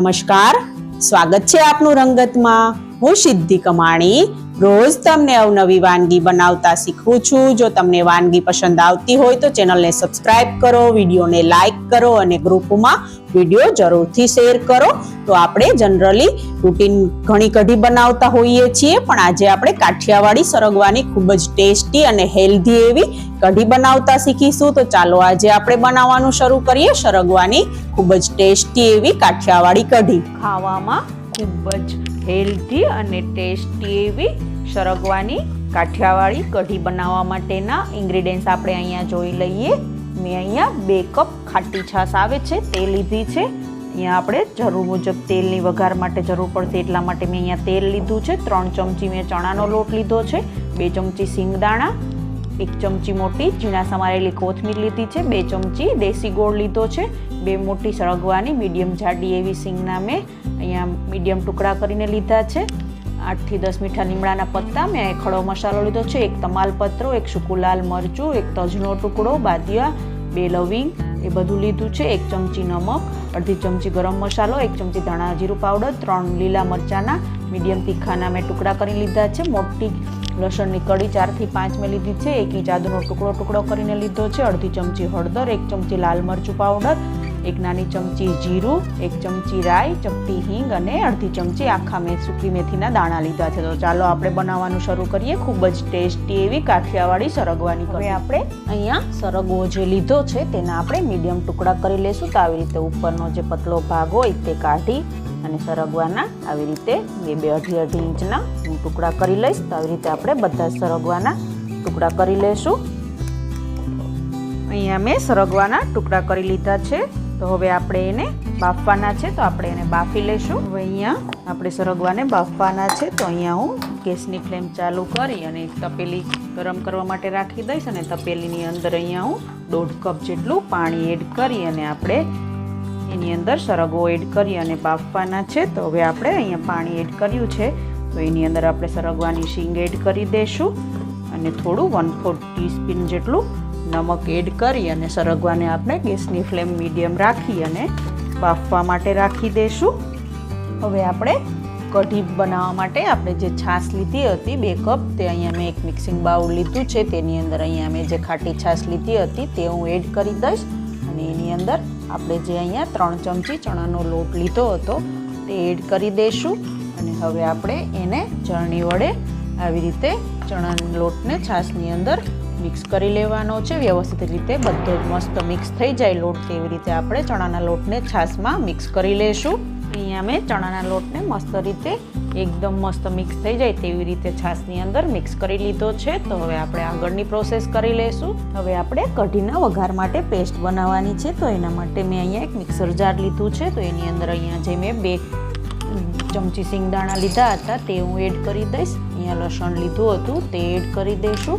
નમસ્કાર. સ્વાગત છે આપનું રંગતમાં. હું સિદ્ધિ કમાણી રોજ તમને અવનવી વાનગી બનાવતા શીખવું છું. જો તમને વાનગી પસંદ આવતી હોય તો ચેનલને સબસ્ક્રાઇબ કરો, વિડીયોને લાઇક કરો અને ગ્રુપમાં વીડિયો જરૂરથી શેર કરો. તો આપણે જનરલી રૂટીન ઘણી કઢી બનાવતા હોઈએ છીએ, પણ આજે આપણે કાઠિયાવાડી સરગવાની ખૂબ જ ટેસ્ટી અને હેલ્ધી એવી કઢી બનાવતા શીખીશું. તો ચાલો આજે આપણે બનાવવાનું શરૂ કરીએ સરગવાની ખૂબ જ ટેસ્ટી એવી કાઠિયાવાડી કઢી. ખાવામાં ખૂબ જ હેલ્ધી અને ટેસ્ટી એવી સરગવાની કાઠિયાવાડી કઢી બનાવવા માટેના ઇન્ગ્રીડિયન્ટ્સ આપણે અહીંયા જોઈ લઈએ. મેં અહીંયા બે કપ ખાટી છાશ આવે છે, તે લીધી છે. અહીંયા આપણે જરૂર મુજબ તેલની વઘાર માટે જરૂર પડશે એટલા માટે મેં અહીંયા તેલ લીધું છે. ત્રણ ચમચી મેં ચણાનો લોટ લીધો છે, બે ચમચી સિંગદાણા એક ચમચી મોટી ઝીણા સમારેલી કોથમીર લીધી છે, બે ચમચી દેશી ગોળ લીધો છે, બે મોટી સળગવાની મીડિયમ જાડી એવી સિંગના મેં અહીંયા મીડિયમ ટુકડા કરીને લીધા છે. આઠથી દસ મીઠા લીમડાના પત્તા, મેં ખડો મસાલો લીધો છે, એક તમાલપત્રો, એક સૂકું લાલ મરચું, એક તજનો ટુકડો, બાદિયા, બે લવિંગ, એ બધું લીધું છે, એક ચમચી નમક, અડધી ચમચી ગરમ મસાલો, એક ચમચી ધાણા જીરું પાવડર, ત્રણ લીલા મરચાંના મીડિયમ તીખાના મેં ટુકડા કરી લીધા છે. મોટી લસણની કડી ચારથી પાંચ મેં લીધી છે. એક ઇંચ આદુનો ટુકડો ટુકડો કરીને લીધો છે. અડધી ચમચી હળદર, એક ચમચી લાલ મરચું પાવડર, એક નાની ચમચી જીરું, એક ચમચી રાઈ, ચપટી હિંગ અને અડધી ચમચી આખા મેં સૂકી મેથીના દાણા લીધા છે. તો ચાલો આપણે બનાવવાનું શરૂ કરીએ. ખૂબ જ ટેસ્ટી એવી કાઠિયાવાડી સરગવાની હવે આપણે અહીંયા સરગવો જે લીધો છે, તેના આપણે મીડિયમ ટુકડા કરી લેશું. તો આવી રીતે ઉપરનો જે પતલો ભાગ હોય તે કાઢી અને સરગવાના આવી રીતે બે બે અઢી અઢી ઇંચના હું ટુકડા કરી લઈશ. તો આવી રીતે આપણે બધા સરગવાના ટુકડા કરી લઈશું અહીંયા મેં સરગવાના ટુકડા કરી લીધા છે. તો હવે આપણે એને બાફવાના છે. તો આપણે એને બાફી લઈશું હવે અહીંયા આપણે સરગવાને બાફવાના છે. તો અહીંયા હું ગેસની ફ્લેમ ચાલુ કરી અને તપેલી ગરમ કરવા માટે રાખી દઈશ અને તપેલીની અંદર અહીંયા હું દોઢ કપ જેટલું પાણી એડ કરી અને આપણે એની અંદર સરગવો એડ કરી અને બાફવાના છે. તો હવે આપણે અહીંયા પાણી એડ કર્યું છે. તો એની અંદર આપણે સરગવાની શીંગ એડ કરી દઈશું. અને થોડું વન ફોર્થ ટીસ્પૂન જેટલું નમક એડ કરી અને સરગવાને આપણે ગેસની ફ્લેમ મીડિયમ રાખી અને બાફવા માટે રાખી દઈશું. હવે આપણે કઢી બનાવવા માટે આપણે જે છાશ લીધી હતી, બે કપ, તે અહીંયા મેં એક મિક્સિંગ બાઉલ લીધું છે. તેની અંદર અહીંયા મેં જે ખાટી છાશ લીધી હતી, તે હું એડ કરી દઈશ. અને એની અંદર આપણે જે અહીંયા ત્રણ ચમચી ચણાનો લોટ લીધો હતો, તે એડ કરી દઈશું અને હવે આપણે એને ચરણી વડે આવી રીતે ચણાના લોટને છાશની અંદર મિક્સ કરી લેવાનો છે. વ્યવસ્થિત રીતે બધો મસ્ત મિક્સ થઈ જાય લોટ તેવી રીતે આપણે ચણાના લોટને છાશમાં મિક્સ કરી લઈશું અહીંયા મેં ચણાના લોટને મસ્ત રીતે એકદમ મસ્ત મિક્સ થઈ જાય તેવી રીતે છાશની અંદર મિક્સ કરી લીધો છે. તો હવે આપણે આગળની પ્રોસેસ કરી લઈશું. હવે આપણે કઢીના વઘાર માટે પેસ્ટ બનાવવાની છે. તો એના માટે મેં અહીંયા એક મિક્સર જાર લીધું છે. તો એની અંદર અહીંયા જે મેં બે ચમચી સિંગદાણા લીધા હતા તે હું એડ કરી દઈશ. અહીંયા લસણ લીધું હતું તે એડ કરી દઈશું.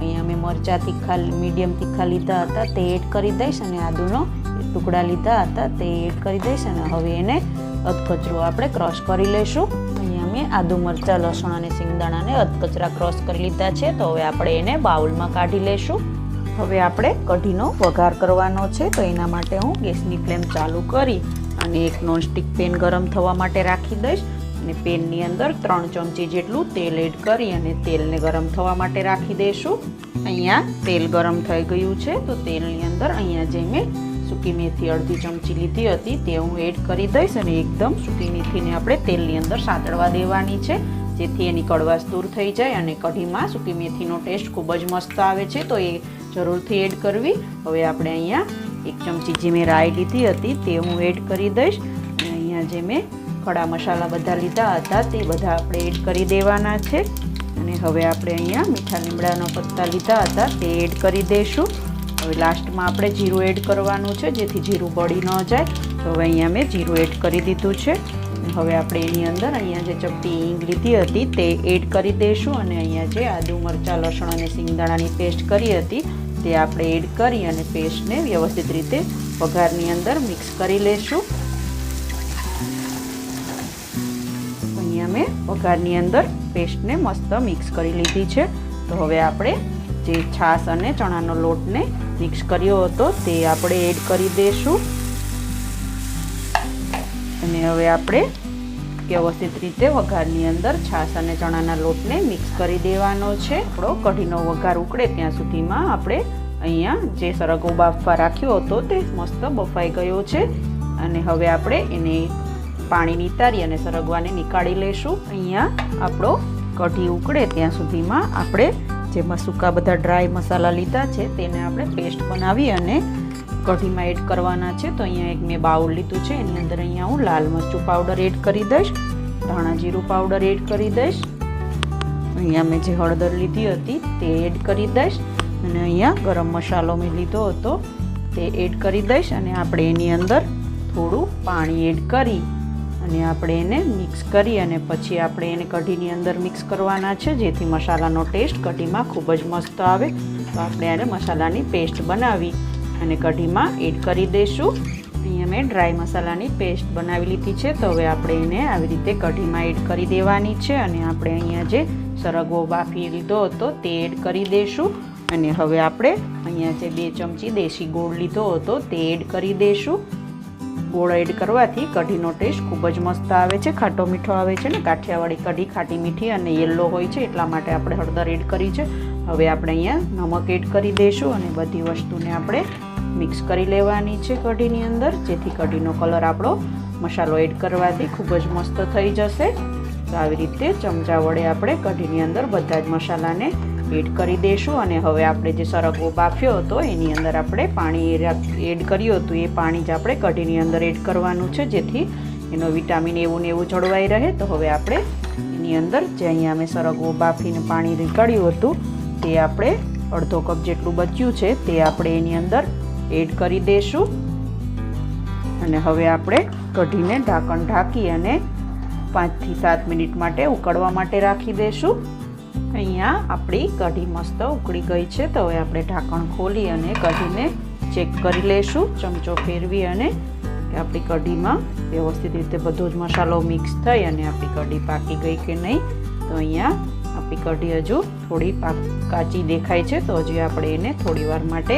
અહીંયા મેં મરચાં તીખા, મીડિયમ તીખા લીધા હતા તે એડ કરી દઈશ. અને આદુનો ટુકડા લીધા હતા તે એડ કરી દઈશ. અને હવે એને અધકચરું આપણે ક્રશ કરી લઈશું. મેં આદુ મરચાં, લસણ અને સિંગદાણાને અધકચરા ક્રોસ કરી લીધા છે. તો હવે આપણે એને બાઉલમાં કાઢી લઈશું હવે આપણે કઢીનો વઘાર કરવાનો છે. તો એના માટે હું ગેસની ફ્લેમ ચાલુ કરી અને એક નોનસ્ટિક પેન ગરમ થવા માટે રાખી દઈશ. અને પેનની અંદર ત્રણ ચમચી જેટલું તેલ એડ કરી અને તેલને ગરમ થવા માટે રાખી દઈશું. અહીંયા તેલ ગરમ થઈ ગયું છે. તો તેલની અંદર અહીંયા જે મેં સૂકી મેથી અડધી ચમચી લીધી હતી, તે હું એડ કરી દઈશ અને એકદમ સૂકી મેથીને આપણે તેલની અંદર સાતળવા દેવાની છે, જેથી એની કડવાશ દૂર થઈ જાય અને કઢીમાં સૂકી મેથીનો ટેસ્ટ ખૂબ જ મસ્ત આવે છે, તો એ જરૂરથી એડ કરવી. હવે આપણે અહીંયા એક ચમચી જે મેં રાઈ લીધી હતી, તે હું એડ કરી દઈશ. અને અહીંયા જે મેં ખડા મસાલા બધા લીધા હતા, તે બધા આપણે એડ કરી દેવાના છે. અને હવે આપણે અહીંયા મીઠા લીમડાના પત્તા લીધા હતા, તે એડ કરી દઈશું. હવે લાસ્ટમાં આપણે જીરું એડ કરવાનું છે, જેથી જીરું બળી ન જાય. તો હવે અહીંયા મેં જીરું એડ કરી દીધું છે. હવે આપણે એની અંદર અહીંયા જે ચપટી ઈંગ લીધી હતી તે એડ કરી દઈશું અને અહીંયા જે આદુ, મરચાં, લસણ અને સિંગદાણાની પેસ્ટ કરી હતી, તે આપણે એડ કરી અને પેસ્ટને વ્યવસ્થિત રીતે વઘારની અંદર મિક્સ કરી લેશું અહીંયા મેં વઘારની અંદર પેસ્ટને મસ્ત મિક્સ કરી લીધી છે. તો હવે આપણે જે છાશ અને ચણાનો લોટને મિક્સ કર્યો હતો, તે આપણે એડ કરી દઈશું અને હવે આપણે વ્યવસ્થિત રીતે વઘારની અંદર છાશ અને ચણાના લોટને મિક્સ કરી દેવાનો છે. આપણો કઢીનો વઘાર ઉકળે ત્યાં સુધીમાં આપણે અહીંયા જે સરગવો બાફવા રાખ્યો હતો, તે મસ્ત બફાઈ ગયો છે. અને હવે આપણે એને પાણી નિતારી અને સરગવાને નીકાળી લઈશું. અહીંયા આપણો કઢી ઉકળે ત્યાં સુધીમાં આપણે જેમાં સૂકા બધા ડ્રાય મસાલા લીધા છે, તેને આપણે પેસ્ટ બનાવી અને કઢીમાં એડ કરવાના છે. તો અહીંયા એક મેં બાઉલ લીધું છે, એની અંદર અહીંયા હું લાલ મરચું પાવડર એડ કરી દઈશ, ધાણા જીરું પાવડર એડ કરી દઈશ. અહીંયા મેં જે હળદર લીધી હતી તે એડ કરી દઈશ. અને અહીંયા ગરમ મસાલો મેં લીધો હતો તે એડ કરી દઈશ. અને આપણે એની અંદર થોડું પાણી એડ કરી અને આપણે એને મિક્સ કરી અને પછી આપણે એને કઢીની અંદર મિક્સ કરવાના છે, જેથી મસાલાનો ટેસ્ટ કઢીમાં ખૂબ જ મસ્ત આવે. તો આપણે એને મસાલાની પેસ્ટ બનાવી અને કઢીમાં એડ કરી દઈશું. અહીંયા મેં ડ્રાય મસાલાની પેસ્ટ બનાવી લીધી છે, તો હવે આપણે એને આવી રીતે કઢીમાં એડ કરી દેવાની છે અને આપણે અહીંયા જે સરગવો બાફી લીધો હતો તે એડ કરી દઈશું. અને હવે આપણે અહીંયા જે બે ચમચી દેશી ગોળ લીધો હતો તે એડ કરી દઈશું. ગોળ એડ કરવાથી કઢીનો ટેસ્ટ ખૂબ જ મસ્ત આવે છે, ખાટો મીઠો આવે છે ને? કાઠિયાવાડી કઢી ખાટી મીઠી અને યલો હોય છે, એટલા માટે આપણે હળદર એડ કરી છે. હવે આપણે અહીંયા નમક એડ કરી દઈશું અને બધી વસ્તુને આપણે મિક્સ કરી લેવાની છે કઢીની અંદર, જેથી કઢીનો કલર આપણો મસાલો એડ કરવાથી ખૂબ જ મસ્ત થઈ જશે. તો આવી રીતે ચમચા વડે આપણે કઢીની અંદર બધા જ મસાલાને એડ કરી દઈશું અને હવે આપણે જે સરગવો બાફ્યો હતો, એની અંદર આપણે પાણી એડ કર્યું હતું. એ પાણી જ આપણે કઢીની અંદર એડ કરવાનું છે, જેથી એનો વિટામિન એવું ને એવું જળવાઈ રહે. તો હવે આપણે એની અંદર જે અહીંયા અમે સરગવો બાફીને પાણી નીકળ્યું હતું, તે આપણે અડધો કપ જેટલું બચ્યું છે, તે આપણે એની અંદર એડ કરી દઈશું અને હવે આપણે કઢીને ઢાંકણ ઢાંકી અને પાંચથી સાત મિનિટ માટે ઉકળવા માટે રાખી દઈશું અહીંયા આપણી કઢી મસ્ત ઉકળી ગઈ છે. તો હવે આપણે ઢાંકણ ખોલી અને કઢીને ચેક કરી લઈશું. ચમચો ફેરવી અને આપણી કઢીમાં વ્યવસ્થિત રીતે બધો જ મસાલો મિક્સ થઈ અને આપણી કઢી પાકી ગઈ કે નહીં. તો અહીંયા આપણી કઢી હજુ થોડી પાક કાચી દેખાય છે. તો હજી આપણે એને થોડી વાર માટે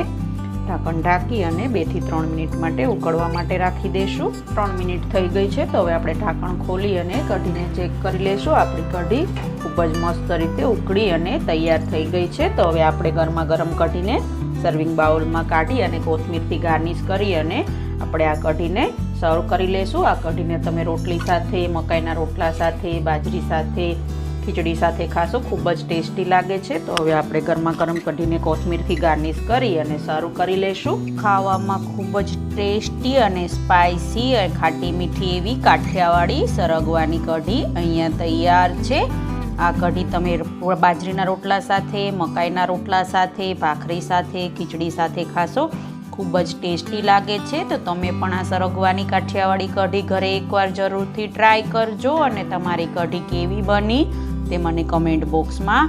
ઢાંકણ ઢાંકી અને બેથી ત્રણ મિનિટ માટે ઉકળવા માટે રાખી દઈશું. ત્રણ મિનિટ થઈ ગઈ છે. તો હવે આપણે ઢાંકણ ખોલી અને કઢીને ચેક કરી લઈશું. આપણી કઢી ખૂબ જ મસ્ત રીતે ઉકળી અને તૈયાર થઈ ગઈ છે. તો હવે આપણે ગરમા ગરમ કઢીને સર્વિંગ બાઉલમાં કાઢી અને કોથમીરથી ગાર્નિશ કરી અને આપણે આ કઢીને સર્વ કરી લઈશું આ કઢીને તમે રોટલી સાથે, મકાઈના રોટલા સાથે, બાજરી સાથે, ખીચડી સાથે ખાશો. ખૂબ જ ટેસ્ટી લાગે છે. તો હવે આપણે ગરમા ગરમ કઢીને કોથમીરથી ગાર્નિશ કરી અને સર્વ કરી લઈશું ખાવામાં ખૂબ જ ટેસ્ટી અને સ્પાઇસી ખાટી મીઠી એવી કાઠિયાવાડી સરગવાની કઢી અહીંયા તૈયાર છે. આ કઢી તમે બાજરીના રોટલા સાથે, મકાઈના રોટલા સાથે, ભાખરી સાથે, ખીચડી સાથે ખાશો. ખૂબ જ ટેસ્ટી લાગે છે. તો તમે પણ આ સરગવાની કાઠિયાવાડી કઢી ઘરે એકવાર જરૂરથી ટ્રાય કરજો અને તમારી કઢી કેવી બની તે મને કમેન્ટ બોક્સમાં